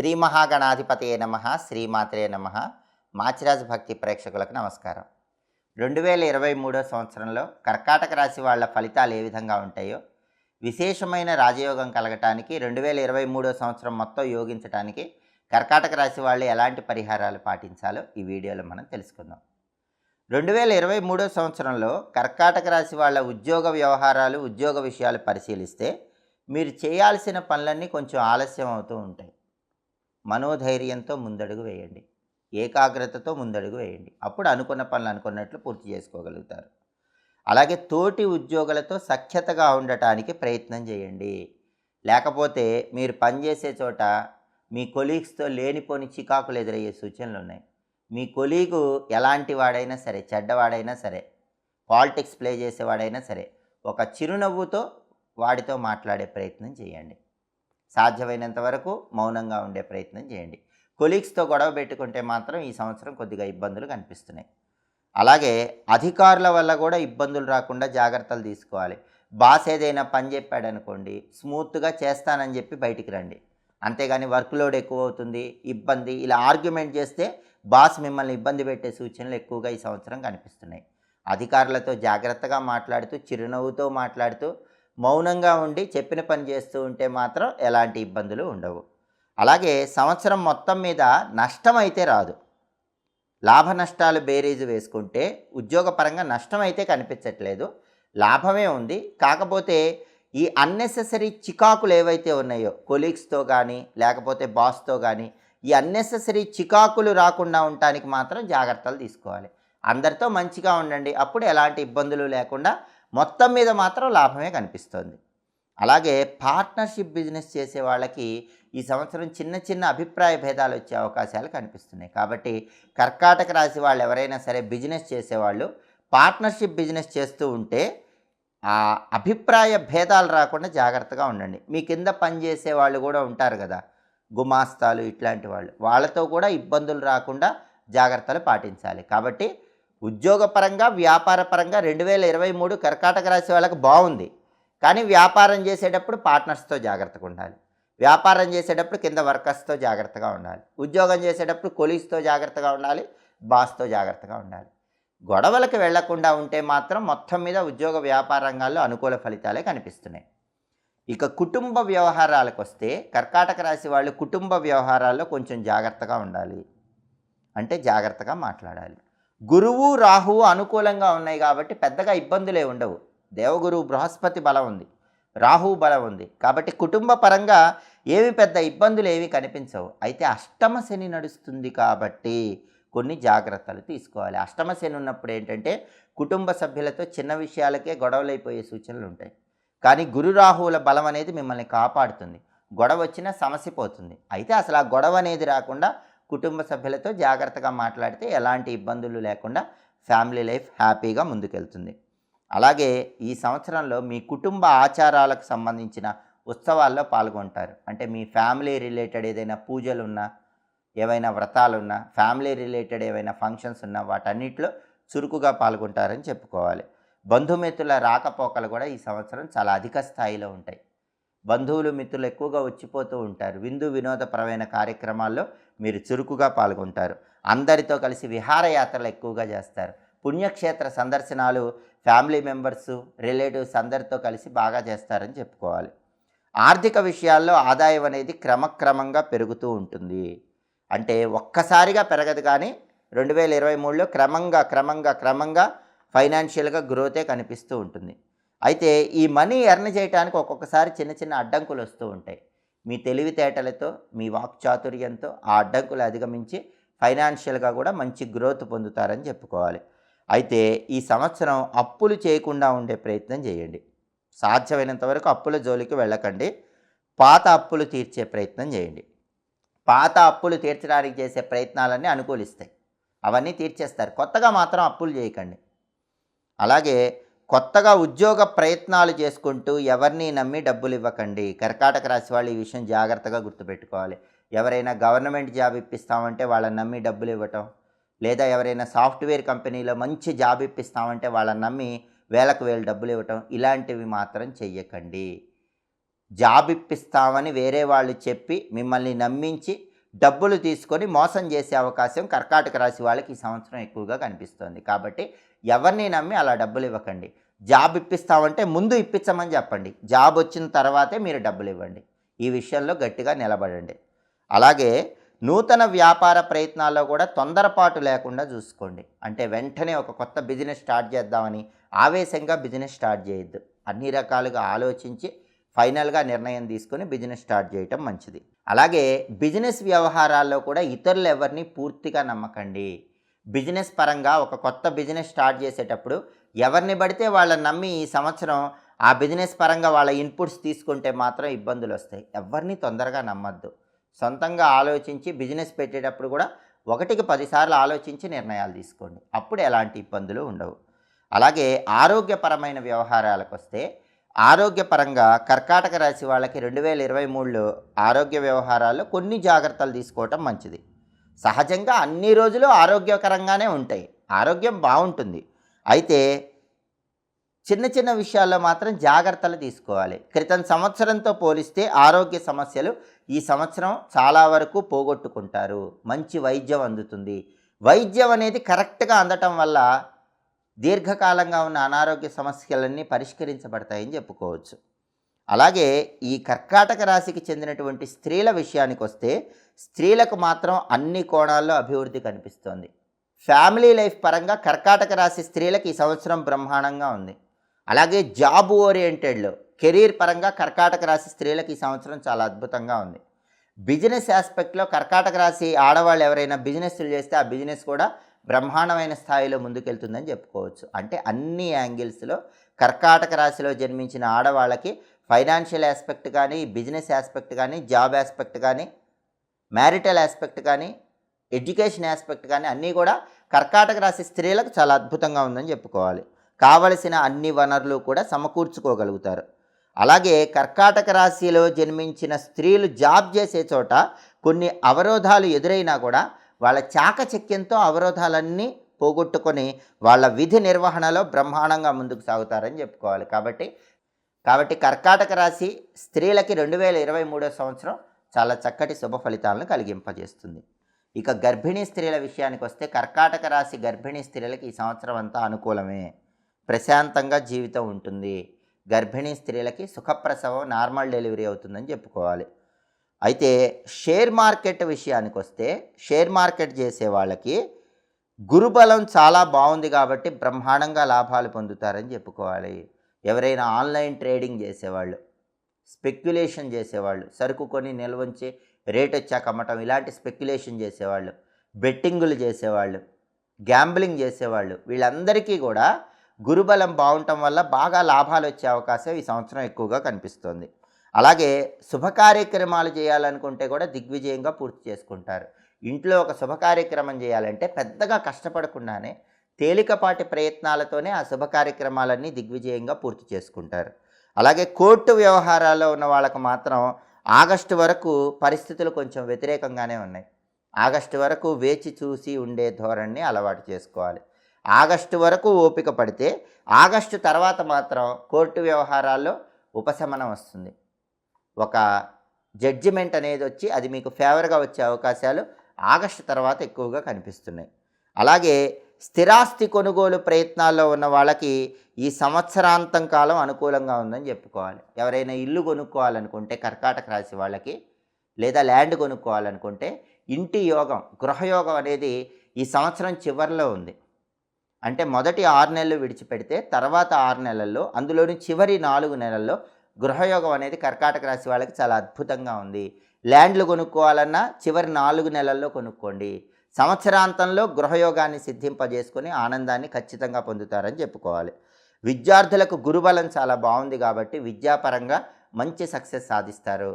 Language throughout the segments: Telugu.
శ్రీ మహాగణాధిపతయే నమ శ్రీమాత్రే నమ. మాచిరాజు భక్తి ప్రేక్షకులకు నమస్కారం. రెండు వేల ఇరవై మూడో సంవత్సరంలో కర్కాటక రాశి వాళ్ళ ఫలితాలు ఏ విధంగా ఉంటాయో విశేషమైన రాజయోగం కలగటానికి రెండు వేల ఇరవై మూడో సంవత్సరం మొత్తం యోగించడానికి కర్కాటక రాశి వాళ్ళు ఎలాంటి పరిహారాలు పాటించాలో ఈ వీడియోలో మనం తెలుసుకుందాం. రెండు వేల ఇరవై మూడో సంవత్సరంలో కర్కాటక రాశి వాళ్ళ ఉద్యోగ వ్యవహారాలు ఉద్యోగ విషయాలు పరిశీలిస్తే మీరు చేయాల్సిన పనులన్నీ కొంచెం ఆలస్యం అవుతూ ఉంటాయి. మనోధైర్యంతో ముందడుగు వేయండి. ఏకాగ్రతతో ముందడుగు వేయండి. అప్పుడు అనుకున్న పనులు అనుకున్నట్లు పూర్తి చేసుకోగలుగుతారు. అలాగే తోటి ఉద్యోగులతో సఖ్యతగా ఉండటానికి ప్రయత్నం చేయండి. లేకపోతే మీరు పనిచేసే చోట మీ కొలీగ్స్తో లేనిపోని చికాకులు ఎదురయ్యే సూచనలు ఉన్నాయి. మీ కొలీగు ఎలాంటి వాడైనా సరే చెడ్డవాడైనా సరే పాలిటిక్స్ ప్లే చేసేవాడైనా సరే ఒక చిరునవ్వుతో వాడితో మాట్లాడే ప్రయత్నం చేయండి. సాధ్యమైనంత వరకు మౌనంగా ఉండే ప్రయత్నం చేయండి. కొలీగ్స్తో గొడవ పెట్టుకుంటే మాత్రం ఈ సంవత్సరం కొద్దిగా ఇబ్బందులు కనిపిస్తున్నాయి. అలాగే అధికారుల వల్ల కూడా ఇబ్బందులు రాకుండా జాగ్రత్తలు తీసుకోవాలి. బాస్ ఏదైనా పని చెప్పాడు అనుకోండి స్మూత్గా చేస్తానని చెప్పి బయటికి రండి. అంతేగాని వర్క్ లోడ్ ఎక్కువ అవుతుంది ఇబ్బంది ఇలా ఆర్గ్యుమెంట్ చేస్తే బాస్ మిమ్మల్ని ఇబ్బంది పెట్టే సూచనలు ఎక్కువగా ఈ సంవత్సరం కనిపిస్తున్నాయి. అధికారులతో జాగ్రత్తగా మాట్లాడుతూ చిరునవ్వుతో మాట్లాడుతూ మౌనంగా ఉండి చెప్పిన పని చేస్తూ ఉంటే మాత్రం ఎలాంటి ఇబ్బందులు ఉండవు. అలాగే సంవత్సరం మొత్తం మీద నష్టం అయితే రాదు. లాభ నష్టాలు బేరీజు వేసుకుంటే ఉద్యోగపరంగా నష్టం అయితే కనిపించట్లేదు. లాభమే ఉంది. కాకపోతే ఈ అన్నెసెసరీ చికాకులు ఏవైతే ఉన్నాయో కొలీగ్స్తో కానీ లేకపోతే బాస్తో కానీ ఈ అన్నెసెసరీ చికాకులు రాకుండా ఉండటానికి మాత్రం జాగ్రత్తలు తీసుకోవాలి. అందరితో మంచిగా ఉండండి. అప్పుడు ఎలాంటి ఇబ్బందులు లేకుండా మొత్తం మీద మాత్రం లాభమే కనిపిస్తుంది. అలాగే పార్ట్నర్షిప్ బిజినెస్ చేసే వాళ్ళకి ఈ సంవత్సరం చిన్న చిన్న అభిప్రాయ భేదాలు వచ్చే అవకాశాలు కనిపిస్తున్నాయి. కాబట్టి కర్కాటక రాశి వాళ్ళు ఎవరైనా సరే బిజినెస్ చేసేవాళ్ళు పార్ట్నర్షిప్ బిజినెస్ చేస్తూ ఉంటే ఆ అభిప్రాయ భేదాలు రాకుండా జాగ్రత్తగా ఉండండి. మీ కింద పనిచేసే వాళ్ళు కూడా ఉంటారు కదా గుమాస్తాలు ఇట్లాంటి వాళ్ళు. వాళ్ళతో కూడా ఇబ్బందులు రాకుండా జాగ్రత్తలు పాటించాలి. కాబట్టి ఉద్యోగపరంగా వ్యాపారపరంగా రెండు వేల ఇరవై మూడు కర్కాటక రాశి వాళ్ళకి బాగుంది. కానీ వ్యాపారం చేసేటప్పుడు పార్ట్నర్స్తో జాగ్రత్తగా ఉండాలి. వ్యాపారం చేసేటప్పుడు కింద వర్కర్స్తో జాగ్రత్తగా ఉండాలి. ఉద్యోగం చేసేటప్పుడు కొలీగ్స్తో జాగ్రత్తగా ఉండాలి. బాస్తో జాగ్రత్తగా ఉండాలి. గొడవలకు వెళ్ళకుండా ఉంటే మాత్రం మొత్తం మీద ఉద్యోగ వ్యాపార రంగాల్లో అనుకూల ఫలితాలే కనిపిస్తున్నాయి. ఇక కుటుంబ వ్యవహారాలకు వస్తే కర్కాటక రాశి వాళ్ళు కుటుంబ వ్యవహారాల్లో కొంచెం జాగ్రత్తగా ఉండాలి. అంటే జాగ్రత్తగా మాట్లాడాలి. గురువు రాహువు అనుకూలంగా ఉన్నాయి కాబట్టి పెద్దగా ఇబ్బందులే ఉండవు. దేవగురువు బృహస్పతి బలం ఉంది. రాహువు బలం ఉంది. కాబట్టి కుటుంబ పరంగా ఏమి పెద్ద ఇబ్బందులు ఏవి కనిపించవు. అయితే అష్టమ శని నడుస్తుంది కాబట్టి కొన్ని జాగ్రత్తలు తీసుకోవాలి. అష్టమ శని ఉన్నప్పుడు ఏంటంటే కుటుంబ సభ్యులతో చిన్న విషయాలకే గొడవలైపోయే సూచనలు ఉంటాయి. కానీ గురు రాహువుల బలం అనేది మిమ్మల్ని కాపాడుతుంది. గొడవ వచ్చినా సమస్య పోతుంది అయితే అసలు ఆ గొడవ అనేది రాకుండా కుటుంబ సభ్యులతో జాగ్రత్తగా మాట్లాడితే ఎలాంటి ఇబ్బందులు లేకుండా ఫ్యామిలీ లైఫ్ హ్యాపీగా ముందుకెళ్తుంది. అలాగే ఈ సంవత్సరంలో మీ కుటుంబ ఆచారాలకు సంబంధించిన ఉత్సవాల్లో పాల్గొంటారు. అంటే మీ ఫ్యామిలీ రిలేటెడ్ ఏదైనా పూజలు ఉన్నా ఏవైనా వ్రతాలున్నా ఫ్యామిలీ రిలేటెడ్ ఏవైనా ఫంక్షన్స్ ఉన్నా వాటన్నిటిలో చురుకుగా పాల్గొంటారని చెప్పుకోవాలి. బంధుమిత్రుల రాకపోకలు కూడా ఈ సంవత్సరం చాలా అధిక స్థాయిలో ఉంటాయి. బంధువులు మిత్రులు ఎక్కువగా వచ్చిపోతూ ఉంటారు. విందు వినోదపరమైన కార్యక్రమాల్లో మీరు చురుకుగా పాల్గొంటారు. అందరితో కలిసి విహారయాత్రలు ఎక్కువగా చేస్తారు. పుణ్యక్షేత్ర సందర్శనాలు ఫ్యామిలీ మెంబర్స్ రిలేటివ్స్ అందరితో కలిసి బాగా చేస్తారని చెప్పుకోవాలి. ఆర్థిక విషయాల్లో ఆదాయం అనేది క్రమక్రమంగా పెరుగుతూ ఉంటుంది. అంటే ఒక్కసారిగా పెరగదు కానీ రెండు వేల ఇరవై మూడులో క్రమంగా క్రమంగా క్రమంగా ఫైనాన్షియల్గా గ్రోతే కనిపిస్తూ ఉంటుంది. అయితే ఈ మనీ ఎర్న్ చేయడానికి ఒక్కొక్కసారి చిన్న చిన్న అడ్డంకులు వస్తూ ఉంటాయి. మీ తెలివితేటలతో మీ వాక్చాతుర్యంతో ఆ అడ్డంకులు అధిగమించి ఫైనాన్షియల్గా కూడా మంచి గ్రోత్ పొందుతారని చెప్పుకోవాలి. అయితే ఈ సంవత్సరం అప్పులు చేయకుండా ఉండే ప్రయత్నం చేయండి. సాధ్యమైనంత వరకు అప్పుల జోలికి వెళ్ళకండి. పాత అప్పులు తీర్చే ప్రయత్నం చేయండి. పాత అప్పులు తీర్చడానికి చేసే ప్రయత్నాలన్నీ అనుకూలిస్తాయి. అవన్నీ తీర్చేస్తారు. కొత్తగా మాత్రం అప్పులు చేయకండి. అలాగే కొత్తగా ఉద్యోగ ప్రయత్నాలు చేసుకుంటూ ఎవరిని నమ్మి డబ్బులు ఇవ్వకండి. కర్కాటక రాశి వాళ్ళు ఈ విషయం జాగ్రత్తగా గుర్తుపెట్టుకోవాలి. ఎవరైనా గవర్నమెంట్ జాబ్ ఇప్పిస్తామంటే వాళ్ళని నమ్మి డబ్బులు ఇవ్వటం లేదా ఎవరైనా సాఫ్ట్వేర్ కంపెనీలో మంచి జాబ్ ఇప్పిస్తామంటే వాళ్ళని నమ్మి వేలకు వేలు డబ్బులు ఇవ్వటం ఇలాంటివి మాత్రం చెయ్యకండి. జాబ్ ఇప్పిస్తామని వేరే వాళ్ళు చెప్పి మిమ్మల్ని నమ్మించి డబ్బులు తీసుకొని మోసం చేసే అవకాశం కర్కాటక రాశి వాళ్ళకి ఈ సంవత్సరం ఎక్కువగా కనిపిస్తుంది. కాబట్టి ఎవరిని నమ్మి అలా డబ్బులు ఇవ్వకండి. జాబ్ ఇప్పిస్తామంటే ముందు ఇప్పించమని చెప్పండి. జాబ్ వచ్చిన తర్వాతే మీరు డబ్బులు ఇవ్వండి. ఈ విషయంలో గట్టిగా నిలబడండి. అలాగే నూతన వ్యాపార ప్రయత్నాల్లో కూడా తొందరపాటు లేకుండా చూసుకోండి. అంటే వెంటనే ఒక కొత్త బిజినెస్ స్టార్ట్ చేద్దామని ఆవేశంగా బిజినెస్ స్టార్ట్ చేయొద్దు. అన్ని రకాలుగా ఆలోచించి ఫైనల్గా నిర్ణయం తీసుకొని బిజినెస్ స్టార్ట్ చేయటం మంచిది. అలాగే బిజినెస్ వ్యవహారాల్లో కూడా ఇతరులు ఎవరిని పూర్తిగా నమ్మకండి. బిజినెస్ పరంగా ఒక కొత్త బిజినెస్ స్టార్ట్ చేసేటప్పుడు ఎవరిని పడితే వాళ్ళని నమ్మి ఈ సంవత్సరం ఆ బిజినెస్ పరంగా వాళ్ళ ఇన్పుట్స్ తీసుకుంటే మాత్రం ఇబ్బందులు వస్తాయి ఎవరిని తొందరగా నమ్మద్దు. సొంతంగా ఆలోచించి బిజినెస్ పెట్టేటప్పుడు కూడా ఒకటికి పదిసార్లు ఆలోచించి నిర్ణయాలు తీసుకోండి. అప్పుడు ఎలాంటి ఇబ్బందులు ఉండవు. అలాగే ఆరోగ్యపరమైన వ్యవహారాలకు వస్తే ఆరోగ్యపరంగా కర్కాటక రాశి వాళ్ళకి రెండు వేల ఇరవై మూడులో ఆరోగ్య వ్యవహారాల్లో కొన్ని జాగ్రత్తలు తీసుకోవటం మంచిది. సహజంగా అన్ని రోజులు ఆరోగ్యకరంగానే ఉంటాయి. ఆరోగ్యం బాగుంటుంది. అయితే చిన్న చిన్న విషయాల్లో మాత్రం జాగ్రత్తలు తీసుకోవాలి. క్రితం సంవత్సరంతో పోలిస్తే ఆరోగ్య సమస్యలు ఈ సంవత్సరం చాలా వరకు పోగొట్టుకుంటారు. మంచి వైద్యం అందుతుంది. వైద్యం అనేది కరెక్ట్గా అందటం వల్ల దీర్ఘకాలంగా ఉన్న అనారోగ్య సమస్యలన్నీ పరిష్కరించబడతాయని చెప్పుకోవచ్చు. అలాగే ఈ కర్కాటక రాశికి చెందినటువంటి స్త్రీల విషయానికి వస్తే స్త్రీలకు మాత్రం అన్ని కోణాల్లో అభివృద్ధి కనిపిస్తోంది. ఫ్యామిలీ లైఫ్ పరంగా కర్కాటక రాశి స్త్రీలకు ఈ సంవత్సరం బ్రహ్మాండంగా ఉంది. అలాగే జాబ్ ఓరియంటెడ్లో కెరీర్ పరంగా కర్కాటక రాశి స్త్రీలకు ఈ సంవత్సరం చాలా అద్భుతంగా ఉంది. బిజినెస్ ఆస్పెక్ట్లో కర్కాటక రాశి ఆడవాళ్ళు ఎవరైనా బిజినెస్లు చేస్తే ఆ బిజినెస్ కూడా బ్రహ్మాండమైన స్థాయిలో ముందుకెళ్తుందని చెప్పుకోవచ్చు. అంటే అన్ని యాంగిల్స్లో కర్కాటక రాశిలో జన్మించిన ఆడవాళ్ళకి ఫైనాన్షియల్ ఆస్పెక్ట్ కానీ బిజినెస్ ఆస్పెక్ట్ కానీ జాబ్ ఆస్పెక్ట్ కానీ మ్యారిటల్ ఆస్పెక్ట్ కానీ ఎడ్యుకేషన్ ఆస్పెక్ట్ కానీ అన్నీ కూడా కర్కాటక రాశి స్త్రీలకు చాలా అద్భుతంగా ఉందని చెప్పుకోవాలి. కావలసిన అన్ని వనరులు కూడా సమకూర్చుకోగలుగుతారు. అలాగే కర్కాటక రాశిలో జన్మించిన స్త్రీలు జాబ్ చేసే చోట కొన్ని అవరోధాలు ఎదురైనా కూడా వాళ్ళ చాకచక్యంతో అవరోధాలన్నీ పోగొట్టుకొని వాళ్ళ విధి నిర్వహణలో బ్రహ్మాండంగా ముందుకు సాగుతారని చెప్పుకోవాలి. కాబట్టి కాబట్టి కర్కాటక రాశి స్త్రీలకి రెండు వేల ఇరవై మూడో సంవత్సరం చాలా చక్కటి శుభ ఫలితాలను కలిగింపజేస్తుంది. ఇక గర్భిణీ స్త్రీల విషయానికి వస్తే కర్కాటక రాశి గర్భిణీ స్త్రీలకి ఈ సంవత్సరం అంతా అనుకూలమే. ప్రశాంతంగా జీవితం ఉంటుంది. గర్భిణీ స్త్రీలకి సుఖప్రసవం నార్మల్ డెలివరీ అవుతుందని చెప్పుకోవాలి. అయితే షేర్ మార్కెట్ విషయానికి వస్తే షేర్ మార్కెట్ చేసే వాళ్ళకి గురుబలం చాలా బాగుంది కాబట్టి బ్రహ్మాండంగా లాభాలు పొందుతారని చెప్పుకోవాలి. ఎవరైనా ఆన్లైన్ ట్రేడింగ్ చేసేవాళ్ళు స్పెక్యులేషన్ చేసేవాళ్ళు సరుకు కొని నిల్వంచి రేట్ వచ్చాక అమ్మటం ఇలాంటి స్పెక్యులేషన్ చేసేవాళ్ళు బెట్టింగులు చేసేవాళ్ళు గ్యాంబ్లింగ్ చేసేవాళ్ళు వీళ్ళందరికీ కూడా గురుబలం బాగుండటం వల్ల బాగా లాభాలు వచ్చే అవకాశం ఈ సంవత్సరం ఎక్కువగా కనిపిస్తుంది. అలాగే శుభ కార్యక్రమాలు చేయాలనుకుంటే కూడా దిగ్విజయంగా పూర్తి చేసుకుంటారు. ఇంట్లో ఒక శుభ కార్యక్రమం చేయాలంటే పెద్దగా కష్టపడకుండానే తేలికపాటి ప్రయత్నాలతోనే ఆ శుభ కార్యక్రమాలన్నీ దిగ్విజయంగా పూర్తి చేసుకుంటారు. అలాగే కోర్టు వ్యవహారాల్లో ఉన్న వాళ్ళకు మాత్రం ఆగస్టు వరకు పరిస్థితులు కొంచెం వ్యతిరేకంగానే ఉన్నాయి. ఆగస్టు వరకు వేచి చూసి ఉండే ధోరణిని అలవాటు చేసుకోవాలి. ఆగస్టు వరకు ఓపిక పడితే ఆగస్టు తర్వాత మాత్రం కోర్టు వ్యవహారాల్లో ఉపశమనం వస్తుంది. ఒక జడ్జిమెంట్ అనేది వచ్చి అది మీకు ఫేవర్గా వచ్చే అవకాశాలు ఆగస్టు తర్వాత ఎక్కువగా కనిపిస్తున్నాయి. అలాగే స్థిరాస్తి కొనుగోలు ప్రయత్నాల్లో ఉన్న వాళ్ళకి ఈ సంవత్సరాంతం కాలం అనుకూలంగా ఉందని చెప్పుకోవాలి. ఎవరైనా ఇల్లు కొనుక్కోవాలనుకుంటే కర్కాటక రాశి వాళ్ళకి లేదా ల్యాండ్ కొనుక్కోవాలనుకుంటే ఇంటి యోగం గృహయోగం అనేది ఈ సంవత్సరం చివరిలో ఉంది. అంటే మొదటి ఆరు నెలలు విడిచిపెడితే తర్వాత ఆరు నెలల్లో అందులోని చివరి నాలుగు నెలల్లో గృహయోగం అనేది కర్కాటక రాశి వాళ్ళకి చాలా అద్భుతంగా ఉంది. ల్యాండ్లు కొనుక్కోవాలన్నా చివరి నాలుగు నెలల్లో కొనుక్కోండి. సంవత్సరాంతంలో గృహయోగాన్ని సిద్ధింపజేసుకొని ఆనందాన్ని ఖచ్చితంగా పొందుతారని చెప్పుకోవాలి. విద్యార్థులకు గురుబలం చాలా బాగుంది కాబట్టి విద్యాపరంగా మంచి సక్సెస్ సాధిస్తారు.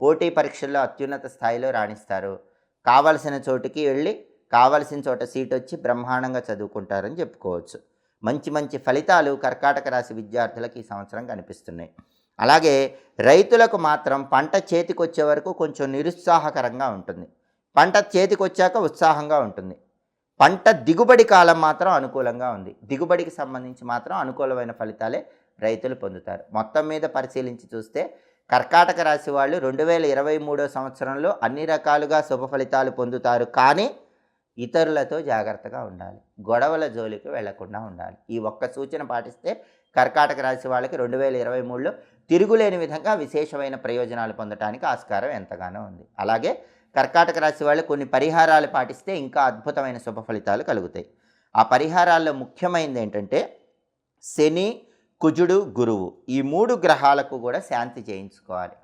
పోటీ పరీక్షల్లో అత్యున్నత స్థాయిలో రాణిస్తారు. కావలసిన చోటుకి వెళ్ళి కావలసిన చోట సీట్ వచ్చి బ్రహ్మాండంగా చదువుకుంటారని చెప్పుకోవచ్చు. మంచి మంచి ఫలితాలు కర్కాటక రాశి విద్యార్థులకు ఈ సంవత్సరం కనిపిస్తున్నాయి. అలాగే రైతులకు మాత్రం పంట చేతికొచ్చే వరకు కొంచెం నిరుత్సాహకరంగా ఉంటుంది. పంట చేతికొచ్చాక ఉత్సాహంగా ఉంటుంది. పంట దిగుబడి కాలం మాత్రం అనుకూలంగా ఉంది. దిగుబడికి సంబంధించి మాత్రం అనుకూలమైన ఫలితాలే రైతులు పొందుతారు. మొత్తం మీద పరిశీలించి చూస్తే కర్కాటక రాశి వాళ్ళు రెండు వేల ఇరవై మూడో సంవత్సరంలో అన్ని రకాలుగా శుభ ఫలితాలు పొందుతారు. కానీ ఇతరులతో జాగ్రత్తగా ఉండాలి. గొడవల జోలికి వెళ్ళకుండా ఉండాలి. ఈ ఒక్క సూచన పాటిస్తే కర్కాటక రాశి వాళ్ళకి రెండు వేల ఇరవై మూడులో తిరుగులేని విధంగా విశేషమైన ప్రయోజనాలు పొందడానికి ఆస్కారం ఎంతగానో ఉంది. అలాగే కర్కాటక రాశి వాళ్ళు కొన్ని పరిహారాలు పాటిస్తే ఇంకా అద్భుతమైన శుభ ఫలితాలు కలుగుతాయి. ఆ పరిహారాల్లో ముఖ్యమైనది ఏంటంటే శని కుజుడు గురువు ఈ మూడు గ్రహాలకు కూడా శాంతి చేయించుకోవాలి.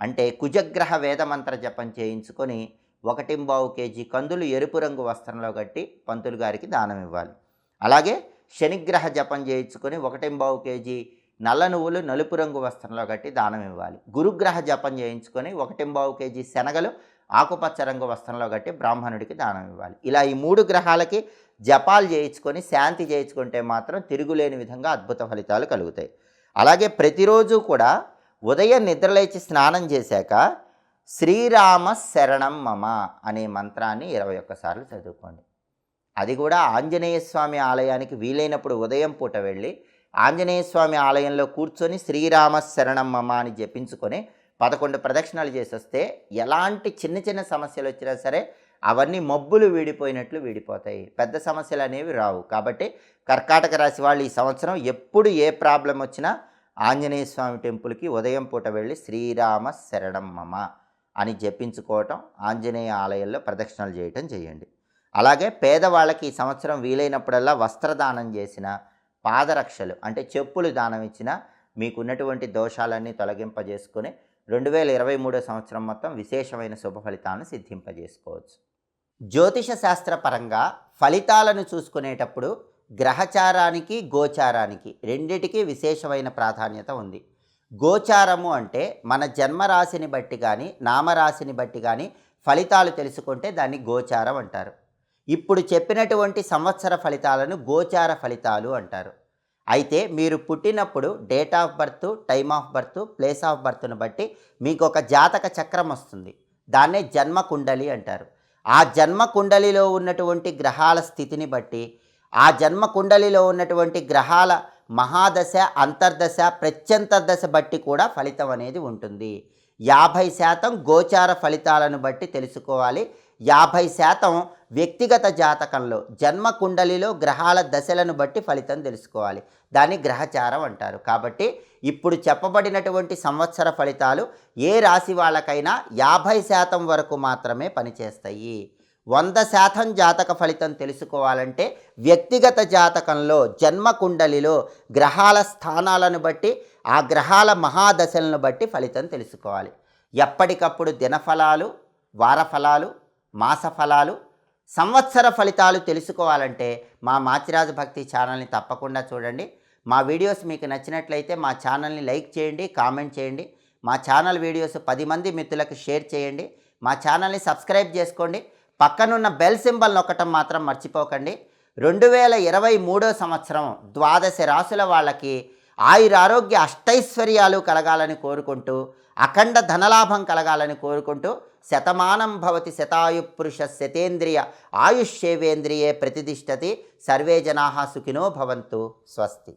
అంటే కుజగ్రహ వేదమంత్ర జపం చేయించుకొని ఒకటింబావు కేజీ కందులు ఎరుపు రంగు వస్త్రంలో కట్టి పంతులు గారికి దానం ఇవ్వాలి. అలాగే శనిగ్రహ జపం చేయించుకొని ఒకటింబావు కేజీ నల్ల నువ్వులు నలుపు రంగు వస్త్రంలో కట్టి దానం ఇవ్వాలి. గురుగ్రహ జపం చేయించుకొని ఒకటింబావు కేజీ శనగలు ఆకుపచ్చ రంగు వస్త్రంలో కట్టి బ్రాహ్మణుడికి దానం ఇవ్వాలి. ఇలా ఈ మూడు గ్రహాలకి జపాలు చేయించుకొని శాంతి చేయించుకుంటే మాత్రం తిరుగులేని విధంగా అద్భుత ఫలితాలు కలుగుతాయి. అలాగే ప్రతిరోజు కూడా ఉదయం నిద్రలేచి స్నానం చేశాక శ్రీరామ శరణం మమ అనే మంత్రాన్ని ఇరవై ఒక్కసార్లు చదువుకోండి. అది కూడా ఆంజనేయ స్వామి ఆలయానికి వీలైనప్పుడు ఉదయం పూట వెళ్ళి ఆంజనేయ స్వామి ఆలయంలో కూర్చొని శ్రీరామ శరణం మమ అని జపించుకొని పదకొండు ప్రదక్షిణలు చేసి వస్తే ఎలాంటి చిన్న చిన్న సమస్యలు వచ్చినా సరే అవన్నీ మబ్బులు వీడిపోయినట్లు వీడిపోతాయి. పెద్ద సమస్యలు అనేవి రావు. కాబట్టి కర్కాటక రాశి వాళ్ళు ఈ సంవత్సరం ఎప్పుడు ఏ ప్రాబ్లం వచ్చినా ఆంజనేయ స్వామి టెంపుల్కి ఉదయం పూట వెళ్ళి శ్రీరామ శరణం మమ అని జపించుకోవటం ఆంజనేయ ఆలయంలో ప్రదక్షిణలు చేయటం చేయండి. అలాగే పేదవాళ్ళకి ఈ సంవత్సరం వీలైనప్పుడల్లా వస్త్రదానం చేసిన పాదరక్షలు అంటే చెప్పులు దానం ఇచ్చిన మీకున్నటువంటి దోషాలన్నీ తొలగింపజేసుకొని రెండు వేల ఇరవై మూడో సంవత్సరం మొత్తం విశేషమైన శుభ ఫలితాలను సిద్ధింపజేసుకోవచ్చు. జ్యోతిష శాస్త్ర పరంగా ఫలితాలను చూసుకునేటప్పుడు గ్రహచారానికి గోచారానికి రెండిటికి విశేషమైన ప్రాధాన్యత ఉంది. గోచారము అంటే మన జన్మరాశిని బట్టి కానీ నామరాశిని బట్టి కానీ ఫలితాలు తెలుసుకుంటే దాన్ని గోచారం అంటారు. ఇప్పుడు చెప్పినటువంటి సంవత్సర ఫలితాలను గోచార ఫలితాలు అంటారు. అయితే మీరు పుట్టినప్పుడు date of birth time of birth place of బర్త్ను బట్టి మీకు ఒక జాతక చక్రం వస్తుంది. దాన్నే జన్మ కుండలి అంటారు. ఆ జన్మ కుండలిలో ఉన్నటువంటి గ్రహాల స్థితిని బట్టి ఆ జన్మ కుండలిలో ఉన్నటువంటి గ్రహాల మహాదశ అంతర్దశ ప్రత్యంతర్దశ బట్టి కూడా ఫలితం అనేది ఉంటుంది. యాభై శాతం గోచార ఫలితాలను బట్టి తెలుసుకోవాలి. యాభై శాతం వ్యక్తిగత జాతకంలో జన్మ కుండలిలో గ్రహాల దశలను బట్టి ఫలితం తెలుసుకోవాలి. దాన్ని గ్రహచారం అంటారు. కాబట్టి ఇప్పుడు చెప్పబడినటువంటి సంవత్సర ఫలితాలు ఏ రాశి వాళ్ళకైనా యాభై శాతం వరకు మాత్రమే పనిచేస్తాయి. వంద శాతం జాతక ఫలితం తెలుసుకోవాలంటే వ్యక్తిగత జాతకంలో జన్మ కుండలిలో గ్రహాల స్థానాలను బట్టి ఆ గ్రహాల మహాదశలను బట్టి ఫలితం తెలుసుకోవాలి. ఎప్పటికప్పుడు దినఫలాలు వారఫలాలు మాస ఫలాలు సంవత్సర ఫలితాలు తెలుసుకోవాలంటే మా మాచిరాజు భక్తి ఛానల్ని తప్పకుండా చూడండి. మా వీడియోస్ మీకు నచ్చినట్లయితే మా ఛానల్ని లైక్ చేయండి కామెంట్ చేయండి. మా ఛానల్ వీడియోస్ పది మంది మిత్రులకు షేర్ చేయండి. మా ఛానల్ని సబ్స్క్రైబ్ చేసుకోండి. పక్కనున్న బెల్ సింబల్ నొక్కటం మాత్రం మర్చిపోకండి. రెండు వేల ఇరవై మూడో సంవత్సరం ద్వాదశ రాసుల వాళ్ళకి ఆయురారోగ్య అష్టైశ్వర్యాలు కలగాలని కోరుకుంటూ అఖండ ధనలాభం కలగాలని కోరుకుంటూ శతమానం భవతి శతాయు పురుష శతేంద్రియ ఆయుష్యేవేంద్రియే ప్రతిష్టతి. సర్వే జనా సుఖినో భవంతు. స్వస్తి.